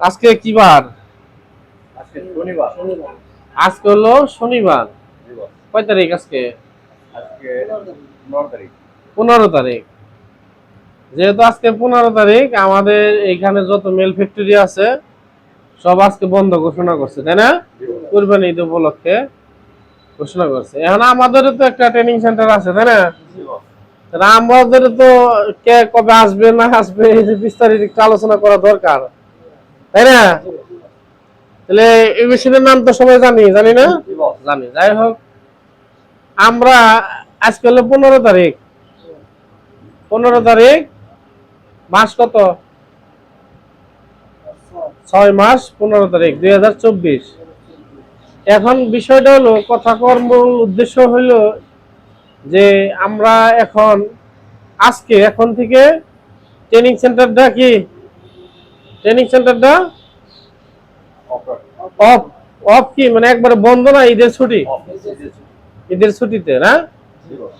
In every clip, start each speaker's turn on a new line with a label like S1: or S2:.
S1: আজকে কি বার?
S2: আজকে শনিবার।
S1: আজকে হলো শনিবার। কয় তারিখ আজকে?
S2: আজকে নয় তারিখ।
S1: পনেরো তারিখ। যেহেতু আজকে পনেরো তারিখ আমাদের এখানে যত মেল ফ্যাক্টরি আছে সব আজকে বন্ধ ঘোষণা করছে তাই না? কুরবানি ঈদ উপলক্ষে ঘোষণা করছে। এখন আমাদেরও তো একটা ট্রেনিং সেন্টার আছে তাই না? আমাদের তো কে কবে আসবে না আসবে এই যে বিস্তারিত আলোচনা করা দরকার। তাই না? তাহলে এই মেশিনের নাম তো সবাই জানি জানি না? জানি যাই হোক। আমরা আজকে হলো পনেরো তারিখ। পনেরো তারিখ মাস কত? ছয় মাস পনেরো তারিখ দুই হাজার চব্বিশ। এখন বিষয়টা হলো কথা কর মূল উদ্দেশ্য হইল যে আমরা এখন আজকে এখন থেকে ট্রেনিং সেন্টারটা কি? ট্রেনিং সেন্টারটা অফ অফ কি? মানে একবারে বন্ধ না ঈদের ছুটি? ঈদের ছুটিতে না?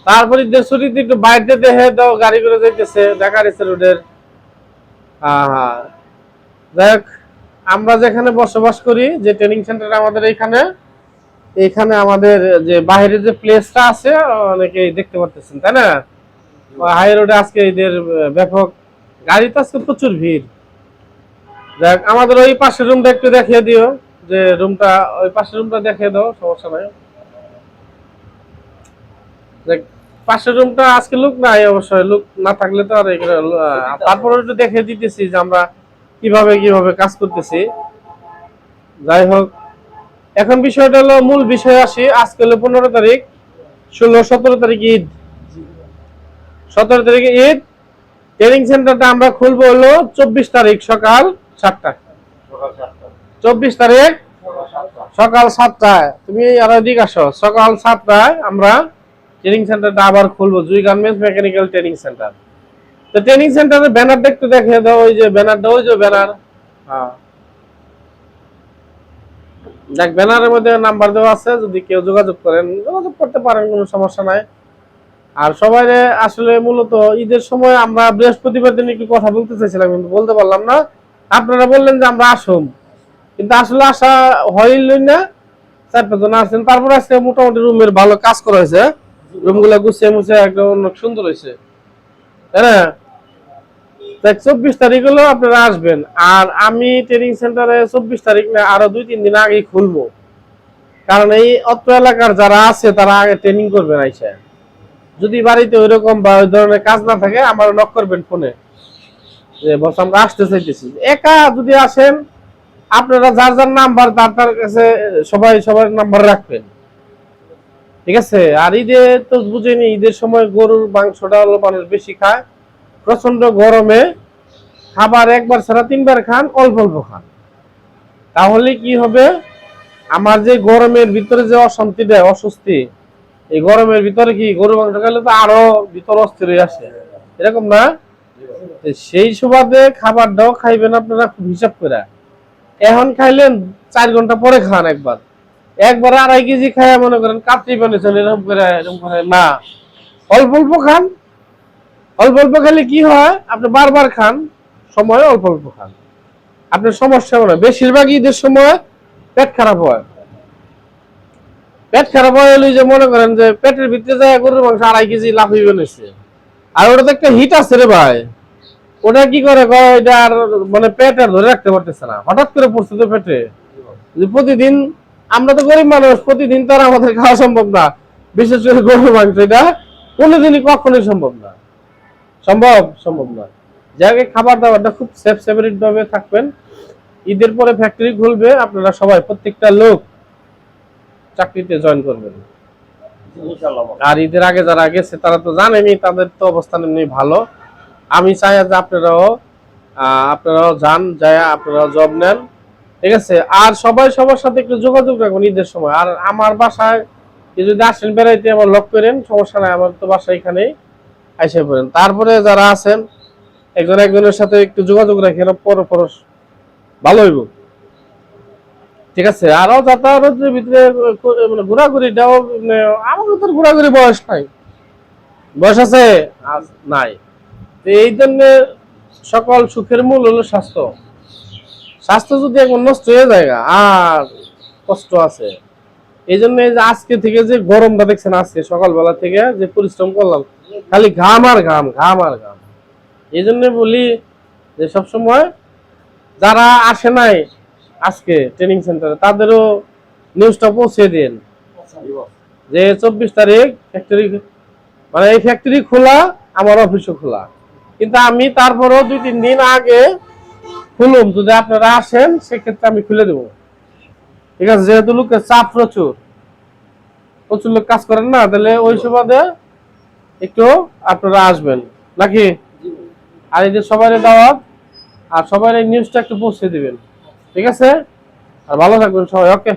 S1: তারপর ঈদের ছুটিতে একটু বাইরে দেখে দাও গাড়ি করে যাইতেছে ঢাকা রেসে রোডের। হ্যাঁ হ্যাঁ দেখ আমরা যেখানে বসবাস করি যে ট্রেনিং সেন্টার আমাদের এইখানে এইখানে আমাদের যে বাইরের যে প্লেসটা আছে অনেকেই দেখতে পারতেছেন তাই না? হাই রোডে আজকে ঈদের ব্যাপক গাড়ি তো আজকে প্রচুর ভিড়। দেখ আমাদের ওই পাশের রুমটা একটু দেখিয়ে দিও। যে রুমটা ওই পাশের রুমটা দেখিয়ে দাও, সমস্যা নাই। পাশের রুমটা আজকে লুক নাই অবশ্যই লুক না থাকলে তো আর তারপরে একটু দেখে দিতেছি যে আমরা কীভাবে কীভাবে কাজ করতেছি। যাই হোক, এখন বিষয়টা হলো মূল বিষয় আসি। আজকে হলো পনেরো তারিখ, ষোলো, সতেরো তারিখ ঈদ। সতেরো তারিখে ঈদ। ট্রেনিং সেন্টারটা আমরা খুলবো হলো চব্বিশ তারিখ সকাল। সাতটায়। চব্বিশ তারিখ?
S2: সকাল
S1: সাতটায়। তুমি আর এদিকে আসো। সকাল সাতটায় আমরা ট্রেনিং সেন্টারটা আবার খুলবো। Jui garments mechanical training centre তো ট্রেনিং সেন্টারের ব্যানারটা একটু দেখিয়ে দাও। ওই যে ব্যানারটা ওই যে ব্যানার হ্যাঁ। দেখ ব্যানারের মধ্যে নাম্বার দেওয়া আছে। যদি কেউ যোগাযোগ করেন যোগাযোগ করতে পারেন কোনো সমস্যা নাই। আর সবাই আসলে মূলত ঈদের সময় আমরা বৃহস্পতিবার দিন একটু কথা বলতে চাইছিলাম কিন্তু বলতে পারলাম না। আপনারা বললেন যে আমরা আসুন কিন্তু আসলে আসা হইল না। চার পাঁচজন আসছেন তারপর আজকে মোটামুটি রুমের ভালো কাজ করা হয়েছে। রুমগুলা গুছিয়ে মুছে একদম অনেক সুন্দর হয়েছে। না? তাই চব্বিশ তারিখ হলো আপনারা আসবেন। আর আমি ট্রেনিং সেন্টারে চব্বিশ তারিখ না, আরও দুই, তিন দিন আগেই খুলবো। কারণ এই অত্র এলাকার যারা আছে, তারা আগে ট্রেনিং করবেন আইসা। যদি বাড়িতে ওইরকম বা ওই ধরনের কাজ না থাকে, আমার নক করবেন ফোনে যে আমরা আসতে চাইতেছি। একা যদি আসেন, আপনারা যার যার নাম্বার, তার তার কাছে সবাই সবার নাম্বার রাখবেন। ঠিক আছে? আর ঈদে তো বুঝেনি, ঈদের সময় গরুর মাংসটা হলো মানুষ বেশি খায়। প্রচণ্ড গরমে খাবার একবার ছাড়া তিনবার খান, অল্প অল্প খান। তাহলে কি হবে? আমার যে গরমের ভিতরে যে অশান্তি দেয়, অস্বস্তি, এই গরমের ভিতরে কি গরু মাংস খেলে তো আরও ভিতর অস্থির হয়ে আসে। এরকম না? সেই সুবাদে খাবারটাও খাইবেন আপনারা খুব হিসাব করে। এখন খাইলেন চার ঘণ্টা পরে খান একবার। একবার আড়াই কেজি খায় মনে করেন কাপড়ি বানিয়েছেন এরকম করে এরকম করে, না। অল্প অল্প খান। অল্প অল্প খেলে কি হয়, আপনি বারবার খান, সময় অল্প অল্প খান। আপনার সমস্যা হবে না। বেশিরভাগ ঈদের সময় পেট খারাপ হয়। পেট খারাপ হয় হলে যে মনে করেন যে পেটের ভিতরে যায় গরুর মাংস আড়াই কেজি লাফি বানিয়েছে আর ওটাতে একটা হিট আছে রে ভাই। ওটা কি করে? ওইটা আর মানে পেট আর ধরে রাখতে পারতেছে না। হঠাৎ করে পড়ছে তো পেটে। যে প্রতিদিন আমরা তো গরিব মানুষ প্রতিদিন তো আর আমাদের খাওয়া সম্ভব না। বিশেষ করে গরুর মাংস এটা কোনোদিনই কখনোই সম্ভব না। সম্ভব সম্ভব না। যাকে খাবার দাবারটা খুব সেফ সেপারেট ভাবে থাকবেন। ঈদের পরে ফ্যাক্টরি খুলবে আপনারা সবাই প্রত্যেকটা লোক চাকরিতে জয়েন করবেন। আর ঈদের আগে যারা গেছে তারা তো জানেনি তাদের তো অবস্থান এমনি ভালো। আমি চাই যে আপনারাও আপনারাও যান যায় আপনারাও জব নেন। ঠিক আছে? আর সবাই সবার সাথে একটু যোগাযোগ রাখুন ঈদের সময়। আর আমার বাসায় যদি আসেন, বেড়াইতে আমার লক করেন, সমস্যা নাই, আমার তো বাসা এখানেই আইসে পড়েন। তারপরে যারা আছেন, একজন একজনের সাথে একটু যোগাযোগ রাখেন, পর পর ভালো হইব। ঠিক আছে? আরও যাতায়াতের ভিতরে মানে ঘোরাঘুরিটাও মানে আমাকে তো ঘোরাঘুরি বয়স নাই। বয়স আছে? নাই। এই জন্য সকল সুখের মূল হলো স্বাস্থ্য। স্বাস্থ্য যদি একবার নষ্ট হয়ে যায় আর কষ্ট আছে। এই জন্য আজকে থেকে যে গরমটা দেখছেন আজকে সকালবেলা থেকে যে পরিশ্রম করলাম, খালি ঘাম আর ঘাম ঘাম আর ঘাম। এই জন্য বলি যে সবসময় যারা আসে নাই আজকে ট্রেনিং সেন্টারে তাদেরও নিউজটা পৌঁছে দিন। যে চব্বিশ তারিখ ফ্যাক্টরি মানে এই ফ্যাক্টরি খোলা, আমার অফিসও খোলা। কিন্তু আমি তারপরেও দুই তিন দিন আগে খুলুম যদি আপনারা আসেন সেক্ষেত্রে আমি খুলে দেবো। ঠিক আছে যেহেতু লোকের চাপ প্রচুর প্রচুর লোক কাজ করেন না তাহলে ওই সুবাদে একটু আপনারা আসবেন। নাকি? আর এই যে সবাই দাওয়াত আর সবাই এই নিউজটা একটু পৌঁছে দিবেন। ঠিক আছে? আর ভালো থাকবেন সবাই ওকে?